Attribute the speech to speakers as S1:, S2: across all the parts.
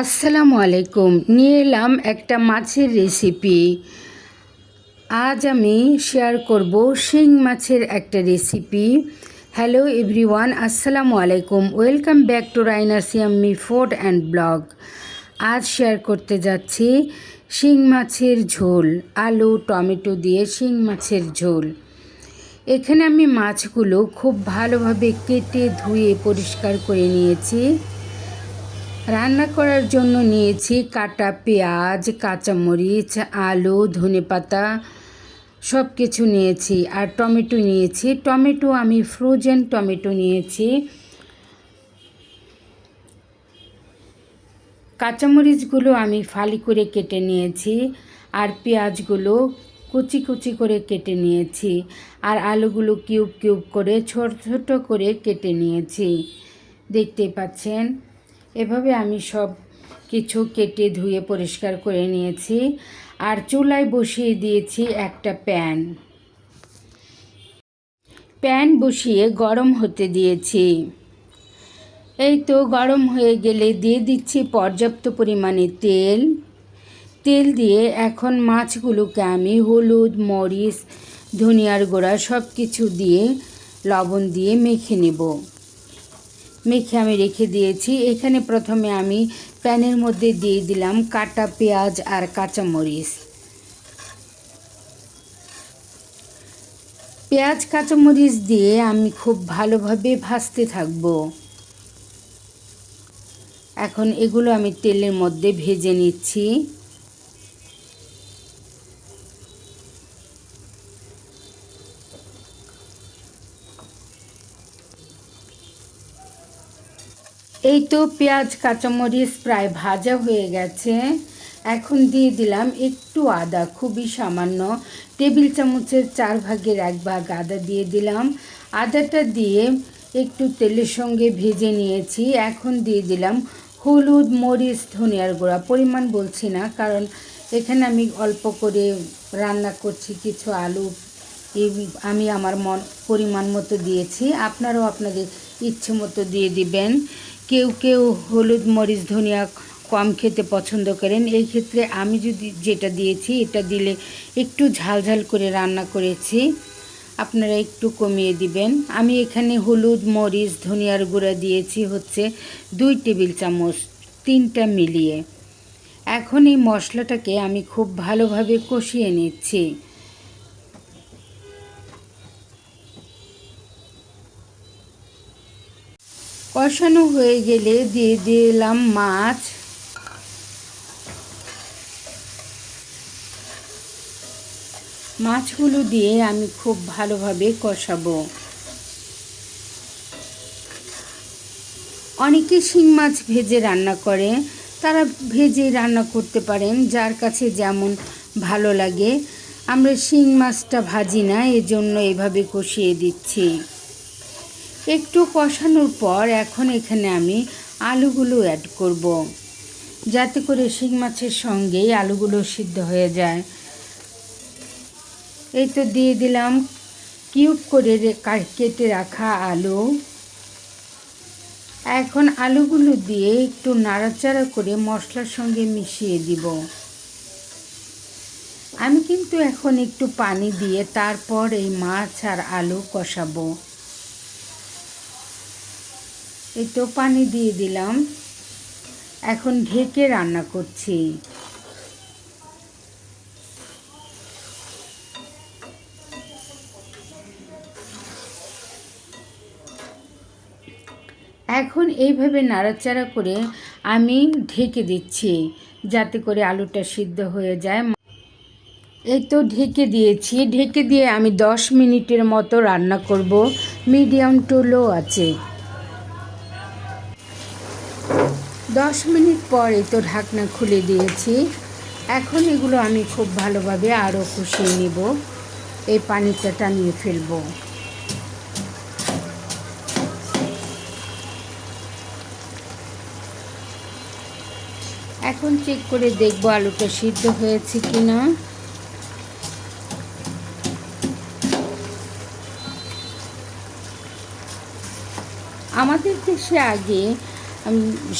S1: আসসালামু আলাইকুম। নিয়ে এলাম একটা মাছের রেসিপি আজ আমি শেয়ার করব শিং মাছের একটা রেসিপি হ্যালো এভরিওয়ান আসসালামু আলাইকুম। ওয়েলকাম ব্যাক টু রাইনাসিয়াম্মি ফুড অ্যান্ড ব্লগ আজ শেয়ার করতে যাচ্ছি শিং মাছের ঝোল। আলু, টমেটো দিয়ে শিং মাছের ঝোল। এখানে আমি মাছগুলো খুব ভালোভাবে কেটে ধুয়ে পরিষ্কার করে নিয়েছি। রান্না করার জন্য নিয়েছি কাটা পেঁয়াজ, কাঁচামরিচ, আলু, ধনেপাতা সব কিছু নিয়েছি আর টমেটো নিয়েছি। টমেটো আমি ফ্রোজেন টমেটো নিয়েছি। কাঁচামরিচগুলো আমি ফালি করে কেটে নিয়েছি আর পেঁয়াজগুলো কুচি কুচি করে কেটে নিয়েছি আর আলুগুলো কিউব কিউব করে ছোট ছোট করে কেটে নিয়েছি। দেখতে পাচ্ছেন? এভাবে আমি সব কিছু কেটে ধুয়ে পরিষ্কার করে নিয়েছি। আর চুলায় বসিয়ে দিয়েছি একটা প্যান। প্যান বসিয়ে গরম হতে দিয়েছি। এই তো গরম হয়ে গেলে দিয়ে দিচ্ছি পর্যাপ্ত পরিমাণে তেল। তেল দিয়ে এখন মাছগুলোকে আমি হলুদ, মরিচ, ধনিয়ার গুঁড়া সব কিছু দিয়ে লবণ দিয়ে মেখে নেব। মেখে আমি রেখে দিয়েছি। এখানে প্রথমে আমি প্যানের মধ্যে দিয়ে দিলাম কাটা পেঁয়াজ আর কাঁচামরিচ। পেঁয়াজ, কাঁচামরিচ দিয়ে আমি খুব ভালোভাবে ভাজতে থাকব। এখন এগুলো আমি তেলের মধ্যে ভেজে নিচ্ছি। এই তো পেঁয়াজ, কাঁচামরিচ প্রায় ভাজা হয়ে গেছে। এখন দিয়ে দিলাম একটু আদা, খুবই সামান্য। টেবিল চামচের চার ভাগের এক ভাগ আদা দিয়ে দিলাম। আদাটা দিয়ে একটু তেলের সঙ্গে ভেজে নিয়েছি। এখন দিয়ে দিলাম হলুদ, মরিচ, ধনিয়ার গুঁড়া। পরিমাণ বলছি না, কারণ এখানে আমি অল্প করে রান্না করছি, কিছু আলু আমি আমার মন, পরিমাণ মতো দিয়েছি। আপনারাও আপনাদের ইচ্ছে মতো দিয়ে দিবেন। কেউ কেউ হলুদ, মরিচ, ধনিয়া কম খেতে পছন্দ করেন। এই ক্ষেত্রে আমি যদি যেটা দিয়েছি, এটা দিলে একটু ঝাল ঝাল করে রান্না করেছি। আপনারা একটু কমিয়ে দিবেন। আমি এখানে হলুদ, মরিচ, ধনিয়ার গুঁড়া দিয়েছি হচ্ছে দুই টেবিল চামচ, তিনটা মিলিয়ে। এখন এই মশলাটাকে আমি খুব ভালোভাবে কষিয়ে নিচ্ছি। কষানো হয়ে গেলে দিয়ে দিলাম মাছ। মাছগুলো দিয়ে আমি খুব ভালোভাবে কষাবো। অনেকে শিং মাছ ভেজে রান্না করে, তারা ভেজে রান্না করতে পারেন, যার কাছে যেমন ভালো লাগে। আমরা শিং মাছটা ভাজি না, এজন্য এভাবে কষিয়ে দিচ্ছি। একটু কষানোর পর এখন এখানে আমি আলুগুলো অ্যাড করব। যাতে করে শিং মাছের সঙ্গেই আলুগুলো সিদ্ধ হয়ে যায়। এই তো দিয়ে দিলাম কিউব করে কেটে রাখা আলু। এখন আলুগুলো দিয়ে একটু নাড়াচাড়া করে মশলার সঙ্গে মিশিয়ে দিব। আমি কিন্তু এখন একটু পানি দিয়ে তারপর এই মাছ আর আলু কষাবো। এই তো পানি দিয়ে দিলাম। এখন ঢেকে রান্না করছি। এখন এইভাবে নাড়াচাড়া করে আমি ঢেকে দিচ্ছি, যাতে করে আলুটা সিদ্ধ হয়ে যায়। এই তো ঢেকে দিয়েছি। ঢেকে দিয়ে আমি দশ মিনিটের মতো রান্না করব। মিডিয়াম টু লো আছে। দশ মিনিট পর তো ঢাকনা খুলে দিয়েছি। এখন এগুলো আমি খুব ভালোভাবে আরও কষিয়ে নেব। এই পানিটা টানিয়ে ফেলব। এখন চেক করে দেখব আলুটা সিদ্ধ হয়েছে কি না আমাদের দেশে আগে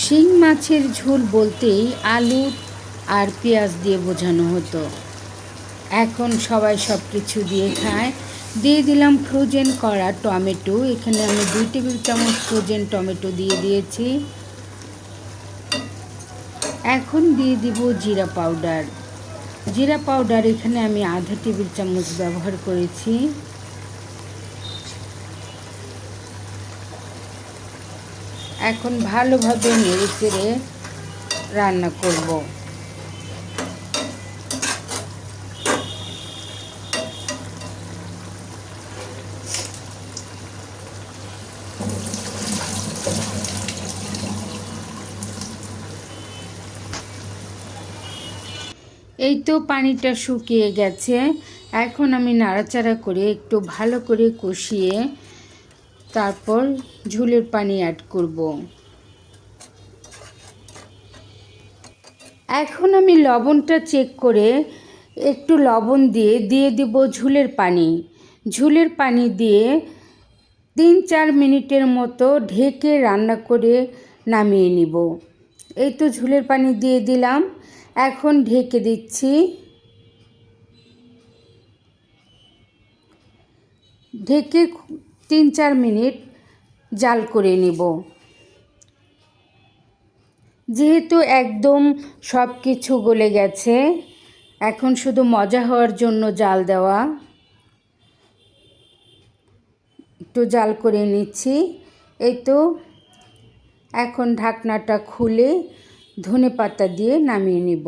S1: শিং মাছের ঝোল বলতেই আলু আর পেঁয়াজ দিয়ে বোঝানো হতো। এখন সবাই সব কিছু দিয়ে খায়। দিয়ে দিলাম ফ্রোজেন করা টমেটো। এখানে আমি দুই টেবিল চামচ ফ্রোজেন টমেটো দিয়ে দিয়েছি। এখন দিয়ে দিব জিরা পাউডার। জিরা পাউডার এখানে আমি আধা টেবিল চামচ ব্যবহার করেছি। এখন ভালোভাবে নেড়ে চেড়ে রান্না করব। এই তো পানিটা শুকিয়ে গেছে। এখন আমি নাড়াচাড়া করে একটু ভালো করে কষিয়ে তারপর ঝুলের পানি অ্যাড করব। এখন আমি লবণটা চেক করে একটু লবণ দিয়ে দিয়ে দিব ঝুলের পানি। ঝুলের পানি দিয়ে তিন চার মিনিটের মতো ঢেকে রান্না করে নামিয়ে নিব। এই তো ঝুলের পানি দিয়ে দিলাম। এখন ঢেকে দিচ্ছি। ঢেকে তিন চার মিনিট জাল করে নিব। যেহেতু একদম সব কিছু গলে গেছে, এখন শুধু মজা হওয়ার জন্য জাল দেওয়া। একটু জাল করে নিচ্ছি। এই তো, এখন ঢাকনাটা খুলে ধনে পাতা দিয়ে নামিয়ে নিব।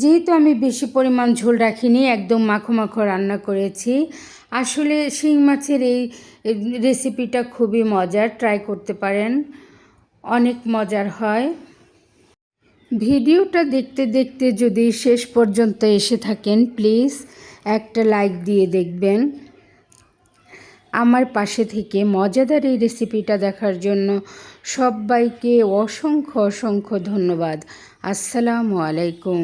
S1: যেহেতু আমি বেশি পরিমাণ ঝোল রাখিনি, একদম মাখো মাখো রান্না করেছি। আসলে শিং মাছের এই রেসিপিটা খুবই মজার ট্রাই করতে পারেন, অনেক মজার হয়। ভিডিওটা দেখতে দেখতে যদি শেষ পর্যন্ত এসে থাকেন প্লিজ একটা লাইক দিয়ে দেখবেন। আমার পাশে থেকে মজাদার এই রেসিপিটা দেখার জন্য সবাইকে অসংখ্য অসংখ্য ধন্যবাদ। আসসালামু আলাইকুম।